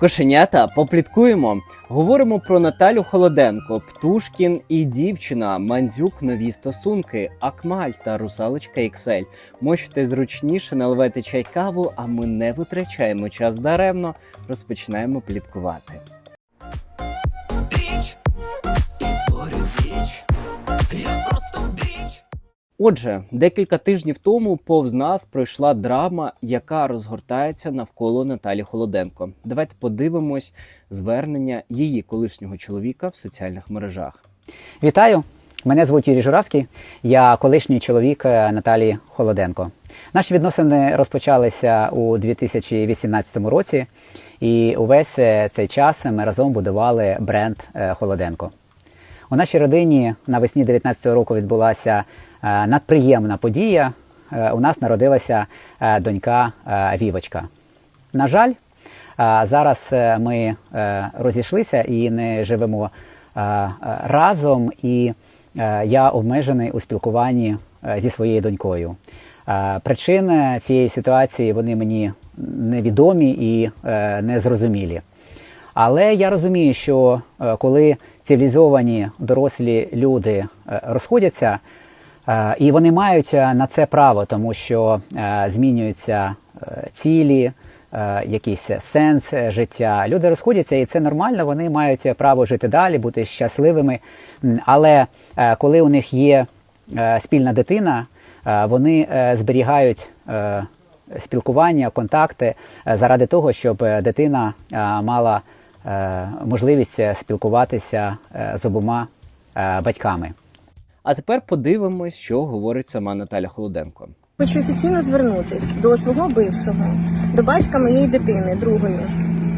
Кошенята, попліткуємо. Говоримо про Наталю Холоденко, Птушкін і дівчина, Мандзюк, нові стосунки, Акмаль та Русалочка XL. Можете зручніше наливати чай каву, а ми не витрачаємо час даремно. Розпочинаємо пліткувати. Отже, декілька тижнів тому повз нас пройшла драма, яка розгортається навколо Наталі Холоденко. Давайте подивимось звернення її колишнього чоловіка в соціальних мережах. Вітаю! Мене звуть Юрій Журавський, я колишній чоловік е, Наталії Холоденко. Наші відносини розпочалися у 2018 році, і увесь е, цей час ми разом будували бренд е, Холоденко. У нашій родині навесні 2019 року відбулася надприємна подія. Е, У нас народилася е, донька е, Вівочка. На жаль, зараз е, ми е, розійшлися і не живемо е, е, разом, і е, я обмежений у спілкуванні е, зі своєю донькою. Е, Причини цієї ситуації вони мені невідомі і е, незрозумілі. Але я розумію, що е, коли цивілізовані дорослі люди е, розходяться, е, і вони мають е, на це право, тому що е, змінюються е, цілі, е, якийсь сенс е, життя. Люди розходяться, і це нормально. Вони мають право жити далі, бути щасливими. Але е, коли у них є е, спільна дитина, е, вони е, зберігають. е, Спілкування, контакти е, заради того, щоб е, дитина е, мала е, можливість е, спілкуватися е, з обома е, батьками. А тепер подивимось, що говорить сама Наталя Холоденко. Хочу офіційно звернутись до свого бившого, до батька моєї дитини, другої,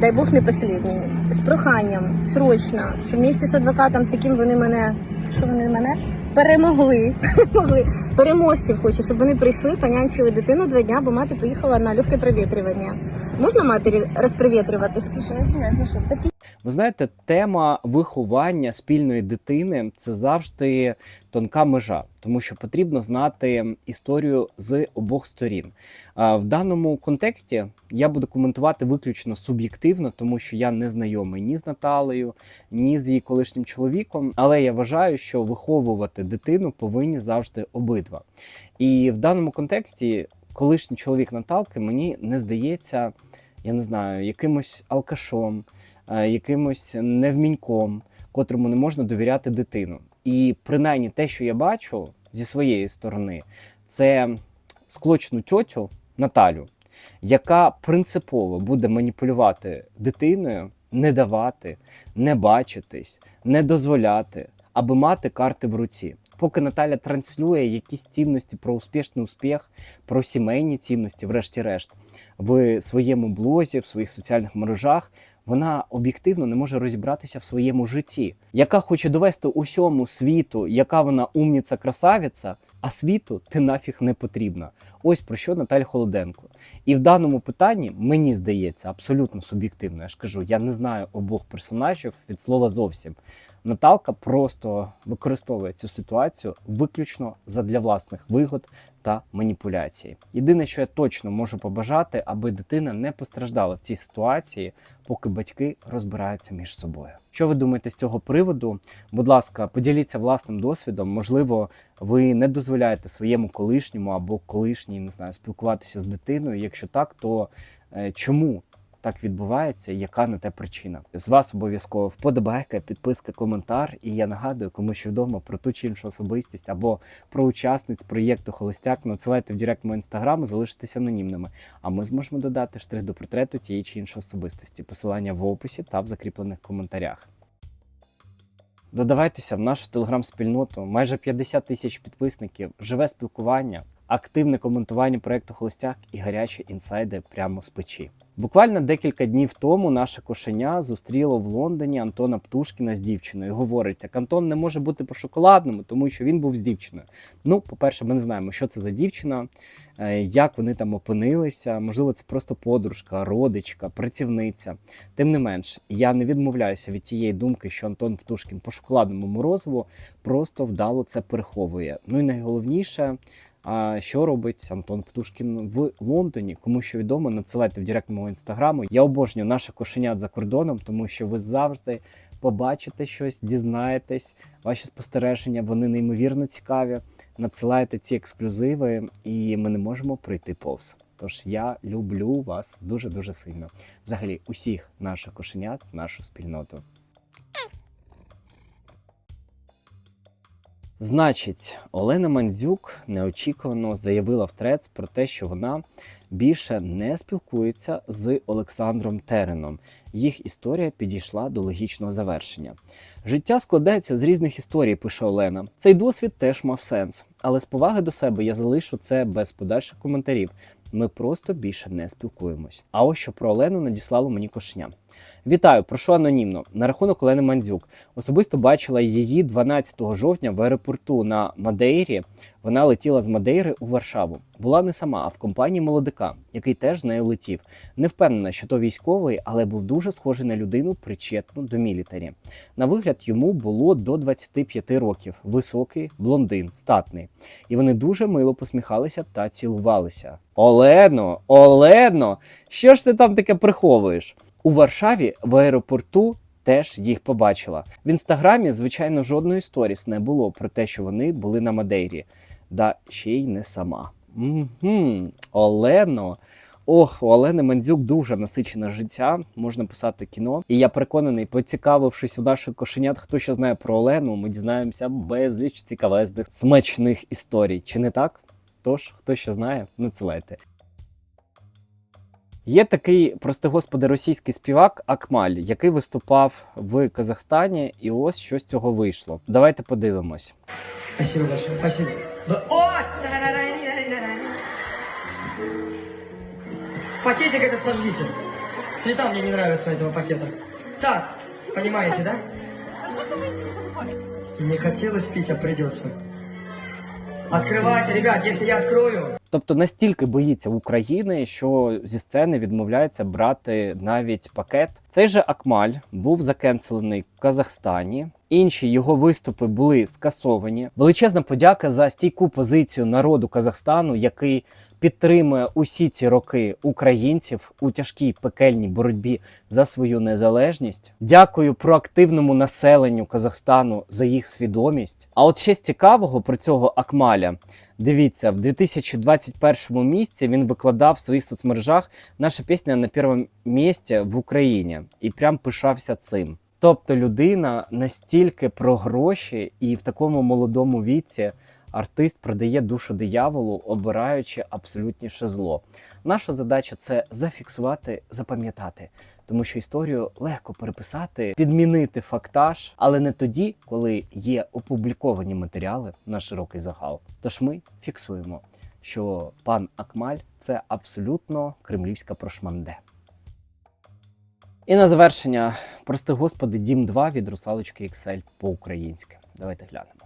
дай Бог не послідньої, з проханням срочно, в місті з адвокатом, з яким вони мене, що вони мене перемогли, перемогли. переможців хочу, щоб вони прийшли, понянчили дитину два дня, бо мати поїхала на легке провітрювання. Можна матері розпровітрюватися? Що я знаю, ну що, та Ви знаєте, тема виховання спільної дитини це завжди тонка межа, тому що потрібно знати історію з обох сторін. В даному контексті я буду коментувати виключно суб'єктивно, тому що я не знайомий ні з Наталею, ні з її колишнім чоловіком. Але я вважаю, що виховувати дитину повинні завжди обидва. І в даному контексті колишній чоловік Наталки мені не здається, я не знаю, якимось алкашом е, якимось невміньком, котрому не можна довіряти дитину. І принаймні те, що я бачу зі своєї сторони, це склочну тьотю Наталю, яка принципово буде маніпулювати дитиною, не давати, не бачитись, не дозволяти, аби мати карти в руці. Поки Наталя транслює якісь цінності про успішний успіх, про сімейні цінності, врешті-решт, в своєму блозі, в своїх соціальних мережах, вона об'єктивно не може розібратися в своєму житті, яка хоче довести усьому світу, яка вона умніця красавиця, а світу ти нафіг не потрібна. Ось про що Наталя Холоденко. І в даному питанні мені здається абсолютно суб'єктивно. Я ж кажу, я не знаю обох персонажів від слова зовсім. Наталка просто використовує цю ситуацію виключно задля власних вигод та маніпуляції. Єдине, що я точно можу побажати, аби дитина не постраждала в цій ситуації, поки батьки розбираються між собою. Що ви думаєте з цього приводу? Будь ласка, поділіться власним досвідом. Можливо, ви не дозволяєте своєму колишньому або колишній, не знаю, спілкуватися з дитиною. Якщо так, то е, чому так відбувається? Яка на те причина? З вас обов'язково вподобайка, підписка, коментар. І я нагадую, кому що відомо про ту чи іншу особистість або про учасниць проєкту Холостяк, надсилайте в директ мого інстаграму, залишитися анонімними. А ми зможемо додати штрих до портрету тієї чи іншої особистості. Посилання в описі та в закріплених коментарях. Додавайтеся в нашу телеграм-спільноту. Майже 50 тисяч підписників, живе спілкування, активне коментування проекту Холостяк і гарячі інсайди прямо з печі. Буквально декілька днів тому наше кошеня зустріло в Лондоні Антона Птушкіна з дівчиною. Говорить, так Антон не може бути по шоколадному, тому що він був з дівчиною. Ну, по-перше, ми не знаємо, що це за дівчина, е, як вони там опинилися. Можливо, це просто подружка, родичка, працівниця. Тим не менш, я не відмовляюся від тієї думки, що Антон Птушкін по шоколадному морозиву просто вдало це переховує. Ну і найголовніше, що робить Антон Птушкін в Лондоні? Кому що відомо, надсилайте в директ мого інстаграму. Я обожнюю наших кошенят за кордоном, тому що ви завжди побачите щось, дізнаєтесь. Ваші спостереження вони неймовірно цікаві. Надсилайте ці ексклюзиви, і ми не можемо пройти повз. Тож я люблю вас дуже дуже сильно. Взагалі, усіх наших кошенят, нашу спільноту. Значить, Олена Мандзюк неочікувано заявила в ТРЕЦ про те, що вона більше не спілкується з Олександром Тереном. Їх історія підійшла до логічного завершення. Життя складається з різних історій, пише Олена. Цей досвід теж мав сенс, але з поваги до себе я залишу це без подальших коментарів. Ми просто більше не спілкуємось. А ось що про Олену надіслало мені кошеня. Вітаю, прошу анонімно. На рахунок Олени Мандзюк. Особисто бачила її 12 жовтня в аеропорту на Мадейрі. Вона летіла з Мадейри у Варшаву. Була не сама, а в компанії молодика, який теж з нею летів. Не впевнена, що то військовий, але був дуже схожий на людину, причетну до мілітарі. На вигляд йому було до 25 років. Високий, блондин, статний. І вони дуже мило посміхалися та цілувалися. Олено, Олено, що ж ти там таке приховуєш? У Варшаві в аеропорту теж їх побачила. В інстаграмі, звичайно, жодної сторіс не було про те, що вони були на Мадейрі, да ще й не сама. Угу. Олено. Ох, у Олени Мандзюк дуже насичене життя, можна писати кіно. І я переконаний, поцікавившись у наших кошенят, хто що знає про Олену, ми дізнаємося безліч цікавезних смачних історій. Чи не так? Тож, хто що знає, надсилайте. Є такий, прости господи, російський співак Акмаль, який виступав в Казахстані, і ось що з цього вийшло. Давайте подивимось. Спасибо большое, спасибо. Да- О! Да-да-да-да-да-да. Пакетик этот сожгите. Цвета мне не нравятся этого пакета. Так, понимаете, да? Не хотелось пить, а придется. Открывайте, ребят, если я открою. Тобто настільки боїться України, що зі сцени відмовляється брати навіть пакет. Цей же Акмаль був закенселений в Казахстані. Інші його виступи були скасовані. Величезна подяка за стійку позицію народу Казахстану, який підтримує усі ці роки українців у тяжкій пекельній боротьбі за свою незалежність. Дякую проактивному населенню Казахстану за їх свідомість. А от ще з цікавого про цього Акмаля. Дивіться, в 2021 місці він викладав в своїх соцмережах наша пісня на першому місці в Україні і прям пишався цим. Тобто людина настільки про гроші, і в такому молодому віці артист продає душу дияволу, обираючи абсолютніше зло. Наша задача це зафіксувати, запам'ятати, тому що історію легко переписати, підмінити фактаж, але не тоді, коли є опубліковані матеріали на широкий загал. Тож ми фіксуємо, що пан Акмаль це абсолютно кремлівська прошманде. І на завершення, прости господи, Дім 2 від русалочки XL по-українськи. Давайте глянемо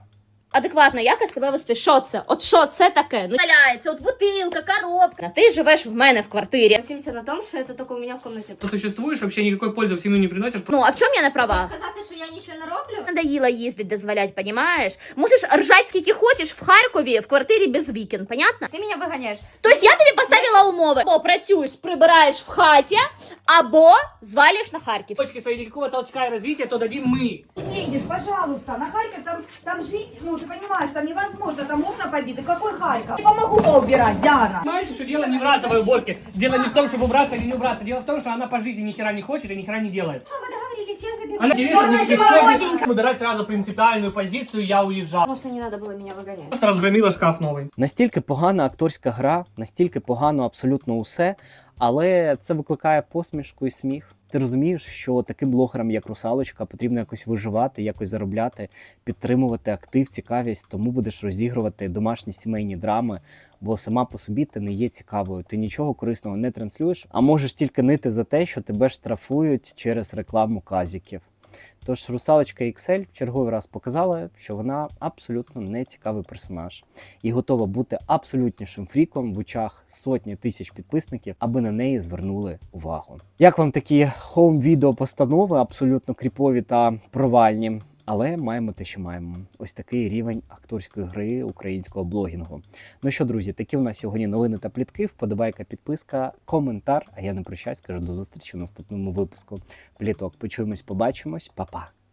адекватно якось себе вести. Що це? От що це таке? Ну валяється, от бутилка, коробка. Ти живеш в мене в квартирі. Согласимся на тому, що це тільки у мене в кімнаті. Ты существуешь, вообще никакой пользы в семью не приносишь. Ну, а в чому я не права? Сказати, що я нічого не роблю? Надоїла їздить, дозволять, понімаєш? Можеш ржать скільки хочеш в Харкові, в квартирі без вікон, понятно? Ти мене виганяєш. Тобто я тобі поставила умови. Або працюєш, прибираєш в хаті, або звалиш на Харків. Точки своей никакого толчка и развития, то дадим мы. Едешь, пожалуйста, на Харьков там, там жить, ну ты понимаешь, там невозможно, там окна побиты. Какой Харьков? Я помогу поубирать, Диана. Понимаете, что дело не в разовой уборке. Дело не в том, чтобы убраться или не убраться. Дело в том, что она по жизни ни хера не хочет и ни хера не делает. Що ви договорились, я. Она интересно она не же сегодня молоденькая. выбирать сразу принципиальную позицию, я уезжал. Может, не надо было меня выгонять. Просто разгромила шкаф новый. Настільки погана акторська гра, настільки погано абсолютно усе, але це викликає посмішку і сміх. Ти розумієш, що таким блогерам, як русалочка, потрібно якось виживати, якось заробляти, підтримувати актив, цікавість, тому будеш розігрувати домашні сімейні драми, бо сама по собі ти не є цікавою. Ти нічого корисного не транслюєш, а можеш тільки нити за те, що тебе штрафують через рекламу казіків. Тож русалочка XL в черговий раз показала, що вона абсолютно не цікавий персонаж і готова бути абсолютнішим фріком в очах сотні тисяч підписників, аби на неї звернули увагу. Як вам такі хоум-відео постанови, абсолютно кріпові та провальні? Але маємо те, що маємо. Ось такий рівень акторської гри українського блогінгу. Ну що, друзі, такі у нас сьогодні новини та плітки. Вподобайка, підписка, коментар. А я не прощаюсь, кажу до зустрічі в наступному випуску. Пліток. Почуємось, побачимось, Па-па.